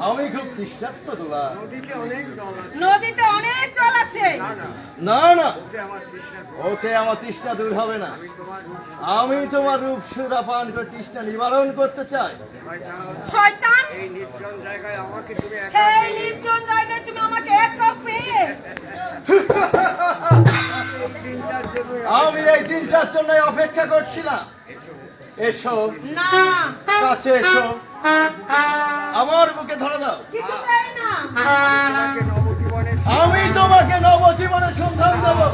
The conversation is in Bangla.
আমি খুব তৃষ্ণার্ত দুলা নদীতে অনেক জল আছে। না না। না না। ওতে আমার তৃষ্ণা দূর। হবে না। আমি তোমার রূপ সুরা পান করে তৃষ্ণা নিবারণ করতে চাই। শয়তান, এই নির্জন জায়গায় আমাকে তুমি একা সেই নির্জন জায়গায় তুমি আমাকে এক কাপ পেয়ে এই আমি এই দিনটার জন্য অপেক্ষা করছিলাম এসো। না। কাছে এসো। আমার বুকে ধরে দাও আমি তোমাকে নবজীবনের সন্ধান দেবো।